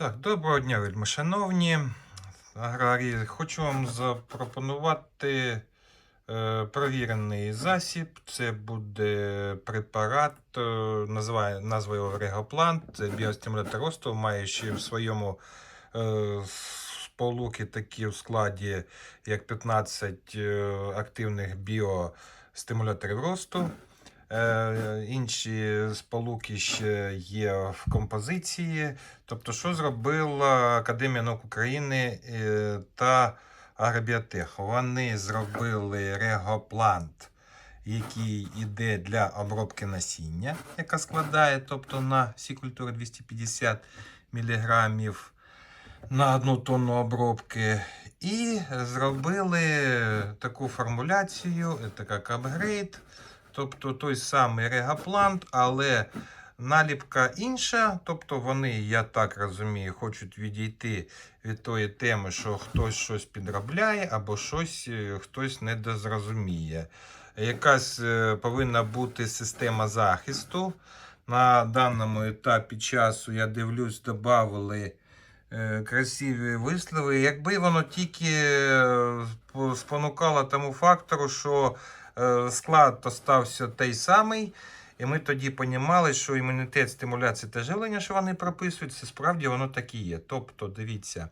Так, доброго дня, вельми шановні аграрії. Хочу вам запропонувати е, провірений засіб. Це буде препарат, е, називає, назва його Регоплант. Це біостимулятор росту, маючи в своєму е, сполуки такі в складі, як 15 е, активних біостимуляторів росту. Е, Інші сполуки ще є в композиції. Тобто, що зробила Академія наук України е, та Агробіотех? Вони зробили регоплант, який йде для обробки насіння, яка складає тобто, на всі культури 250 мг на одну тонну обробки. І зробили таку формуляцію, це як апгрейд. Тобто той самий регоплант, але наліпка інша. Тобто вони, я так розумію, хочуть відійти від тої теми, що хтось щось підробляє або щось е, хтось не дозрозуміє. Якась е, повинна бути система захисту. На даному етапі часу я дивлюсь, додали е, красиві вислови. Якби воно тільки по- спонукало тому фактору, що е, склад остався той самий, і ми тоді понімали, що імунітет, стимуляція та живлення, що вони прописують, це справді воно так і є. Тобто, дивіться,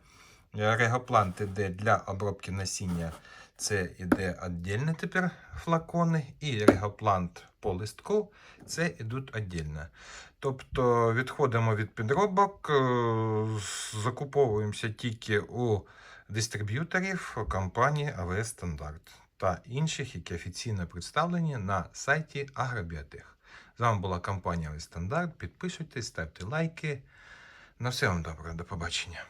е, регоплант іде для обробки насіння. Це іде віддільно тепер флакони, і регоплант по листку це ідуть віддільно. Тобто відходимо від підробок, е, закуповуємося тільки у дистриб'юторів компанії АВС Стандарт та інших, які офіційно представлені на сайті Агробіотех. З вами була компанія АВС Стандарт. Підписуйтесь, ставте лайки. На все вам добре, до побачення.